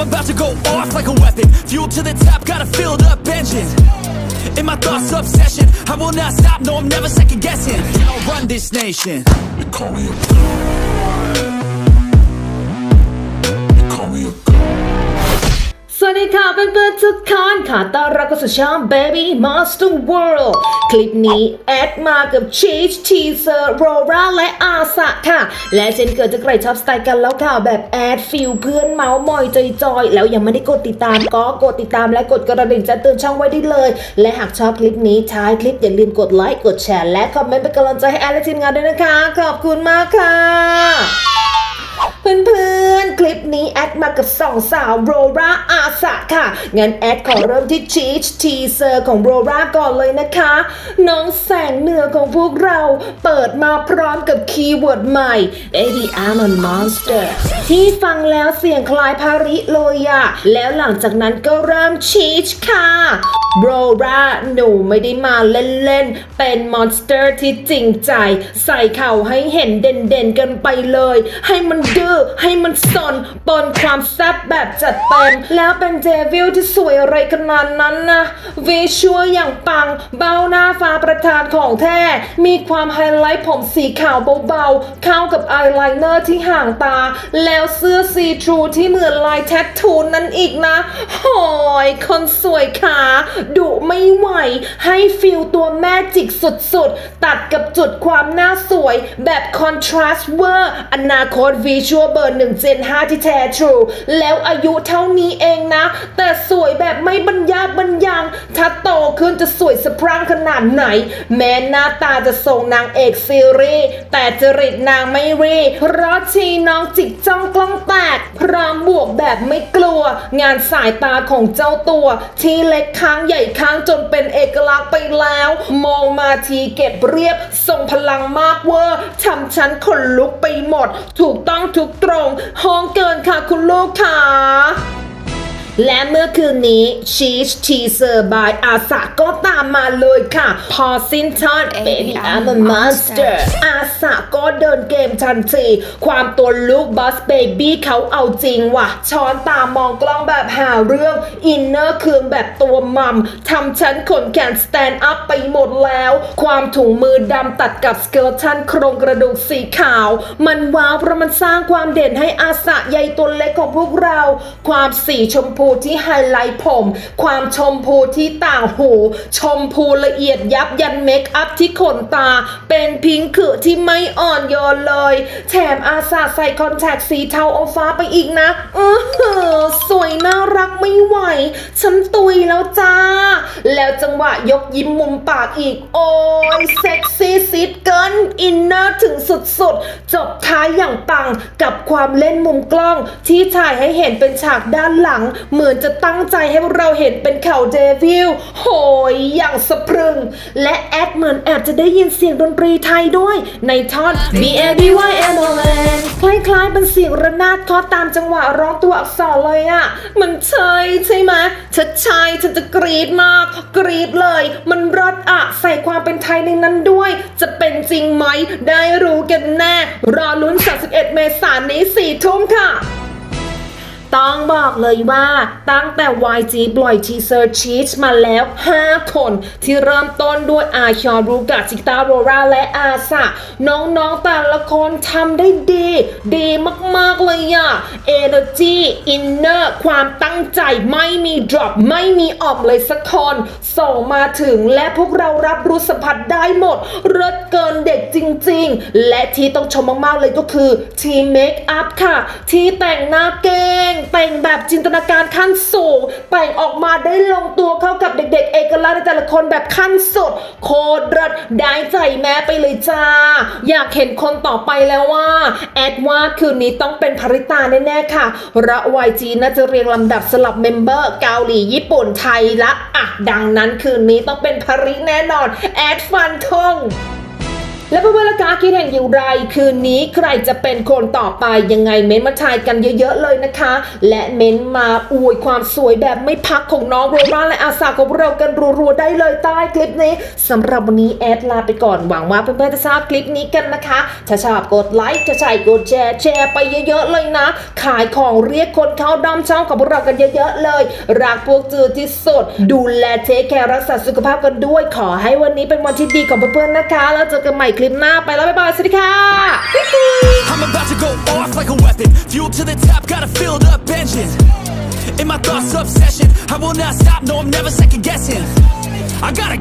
I'm about to go off like a weapon. Fuel to the top, got a filled up engine. In my thoughts, obsession. I will not stop, no, I'm never second guessing. I'll run this nation. They call me a ดีค่ะเพื่อนๆทุกคนขอต้อนรับเข้าสู่ช่อง Baby Monster World คลิปนี้แอดมากับ Cheese Teaser Rora และอาสะค่ะ และเช่นเกิดจะใครชอบสไตล์กันแล้วค่ะแบบแอดฟิลเพื่อนเมาส์มอยจอยๆ แล้วยังไม่ได้กดติดตามก็กดติดตามและกดกระดิ่งแจ้งเตือนช่องไว้ได้เลย และหากชอบคลิปนี้ท้ายคลิปอย่าลืมกดไลค์กดแชร์และคอมเมนต์เป็นกำลังใจให้แอดและทีมงานด้วยนะคะ ขอบคุณมากค่ะ เพื่อนๆ คลิปนี้แอดมากับสองสาวโรราอาสะค่ะ งั้นแอดขอเริ่มที่ชีชทีเซอร์ของโรราก่อนเลยนะคะ น้องแสงเหนือของพวกเราเปิดมาพร้อมกับคีย์เวิร์ดใหม่ Baby I'm a monster ที่ฟังแล้วเสียงคล้ายพาริเลยอะแล้วหลังจากนั้นก็เริ่มชีชค่ะโรราหนูไม่ได้มาเล่นๆ เป็นมอนสเตอร์ที่จริงใจ ใส่เข่าให้เห็นเด่นๆกันไปเลย ให้มันดื้อให้มันสนปนความแซ่บแบบจัดเต็มแล้วเป็นเดวิลที่สวยอะไรขนาดนั้นนะวิชัวอย่างปังเบ้าหน้าฟ้าประธานของแท้ มีความไฮไลท์ผมสีขาวเบาๆ เข้ากับอายไลเนอร์ที่ห่างตา แล้วเสื้อซีทรูที่เหมือนลายแทททูนั่นอีกนะหอยคนสวยขาดุไม่ไหว ให้ฟิลตัวแม่จิกสุดๆ ตัดกับจุดความหน้าสวยแบบคอนทราสต์เวอร์ อนาคตวิชัวเบอร์หนึ่งเจน5ที่แท้ทรูแล้วอายุเท่านี้เองนะ แต่สวยแบบไม่บรรยาบรรยัง ถ้าโตขึ้นจะสวยสะพรั่งขนาดไหน แม้หน้าตาจะส่งนางเอกซีรีส์แต่จริตนางไม่รีเพราะชีน้องจิกจ้องกล้อง แตกพร้อมบวกแบบไม่กลัว งานสายตาของเจ้าตัว ที่เล็กค้างใหญ่ค้างจนเป็นเอกลักษณ์ไปแล้ว มองมาทีเก็บเรียบทรงพลังมากเวอร์ทำฉันขนลุกไปหมด ถูกต้องทุกตรง ห้องเกินค่ะคุณลูกค่ะ และเมื่อคืนนี้ชีชทีเซอร์บายอาสาก็ตามมาเลยค่ะ พอสิ้นทอน Baby I'm a monster อาสาก็เดินเกมทันที ความตัวลูกบัสเบบี้เขาเอาจริงว่ะ ช้อนตามองกล้องแบบหาเรื่อง อินเนอร์เคืองแบบตัวมัมทำฉันขนแขนสแตนด์อัพไปหมดแล้ว ความถุงมือดำตัดกับสเกลทันโครงกระดูกสีขาว มันว้าวเพราะมันสร้างความเด่นให้อาสะใยตัวเล็กของพวกเรา ความสีชมพูที่ไฮไลท์ผม ความชมพูที่ต่างหู ชมพูละเอียดยับยันเมคอัพที่ขนตา เป็นพิงค์คือที่ไม่อ่อนโยนเลย แถมอาสาใส่คอนแทคสีเทาอมฟ้าไปอีกนะอือสวยน่ารักไม่ไหว ฉันตุยแล้วจ้า แล้วจังหวะยกยิ้มมุมปากอีก โอ้ยเซ็กซี่ซิดเกินอินเนอร์ถึงสุดๆ จบท้ายอย่างปังกับความเล่นมุมกล้องที่ถ่ายให้เห็นเป็นฉากด้านหลังเหมือนจะตั้งใจให้เราเห็นเป็นเข่าเดวิลโหยอย่างสะพรึง และแอดเหมือนแอบจะได้ยินเสียงดนตรีไทยด้วย ในท่อน B A B Y M O N คล้ายๆเป็นเสียงระนาดเคาะตามจังหวะร้องตัวอักษรเลยอะมันใช่ใช่ไหมถ้าใช่ฉันจะกรีดมาก กรีดเลย มันรอดอะใส่ความเป็นไทยในนั้นด้วย จะเป็นจริงไหม ได้รู้กันแน่ รอลุ้น31 เมษายนนี้4ทุ่มค่ะ ต้องบอกเลยว่าตั้งแต่ YG ปล่อยทีเซอร์ชีสมาแล้ว 5 คน ที่เริ่มต้นด้วยอาชอนรูกาจิตาโรราและอาสะน้องๆแต่ละคนทำได้ดี ดีมากๆเลยอะ Energy Inner ความตั้งใจไม่มี drop ไม่มีออกเลยสักคน ส่งมาถึงและพวกเรารับรู้สัมผัสได้หมดรสเกินเด็กจริง ๆ และที่ต้องชมมากๆเลยก็คือทีมเมคอัพค่ะ ที่แต่งหน้าเก่งแต่งแบบจินตนาการขั้นสูง แต่งออกมาได้ลงตัวเข้ากับเด็กๆ เอกลักษณ์ในแต่ละคนแบบขั้นสุด โคตรเลิศได้ใจแม่ไปเลยจ้า อยากเห็นคนต่อไปแล้วว่า แอดว่าคืนนี้ต้องเป็นภริตาแน่ๆค่ะระ YG น่าจะเรียงลำดับสลับเมมเบอร์เกาหลีญี่ปุ่นไทยละอะดังนั้นคืนนี้ต้องเป็นภริแน่นอน แอดฟันทง แล้วเพื่อนๆล่ะคะคิดเห็นอย่างไร คืนนี้ใครจะเป็นคนต่อไปยังไงเม้นมาทายกันเยอะๆเลยนะคะ และเม้นมาอวยความสวยแบบไม่พักของน้องโรมาและอาสาของเรากันรัวๆได้เลยใต้คลิปนี้สำหรับวันนี้แอดลาไปก่อนหวังว่าเพื่อนๆจะทราบคลิปนี้กันนะคะถ้าชอบกดไลค์ถ้าใช่กดแชร์แชร์ไปเยอะๆเลยนะ ขายของเรียกคนเข้าด้อมช่องของพวกเรากันเยอะๆเลย รักพวกจือที่สุดดูแลเทคแคร์รักษาสุขภาพกันด้วย ขอให้วันนี้เป็นวันที่ดีของเพื่อนๆนะคะแล้วเจอกันใหม่คลิปหน้าไปแล้วบ๊ายบายสวัสดีค่ะ I'm about to go off like a weapon. Fuel to the top, got a filled up engine. In my thoughts, obsession. I will not stop, no, I'm never second guessing. I gotta